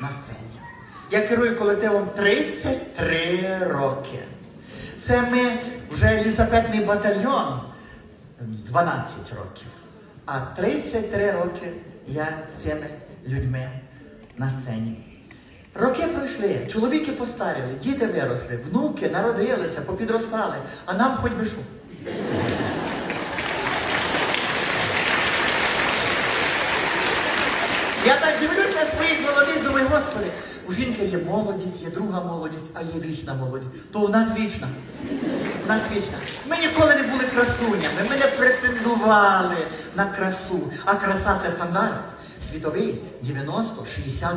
на сцені. Я керую колективом 33 роки. Це ми вже лісапетний батальйон 12 років. А 33 роки я з цими людьми на сцені. Роки пройшли, чоловіки постаріли, діти виросли, внуки народилися, попідростали, а нам хоч би що. Я так дивлюсь на своїх молодих, думаю, господи, у жінки є молодість, є друга молодість, а є вічна молодість. То у нас вічна. У нас вічна. Ми ніколи не були красунями, ми не претендували на красу. А краса це стандарт. Світовий 90, 60,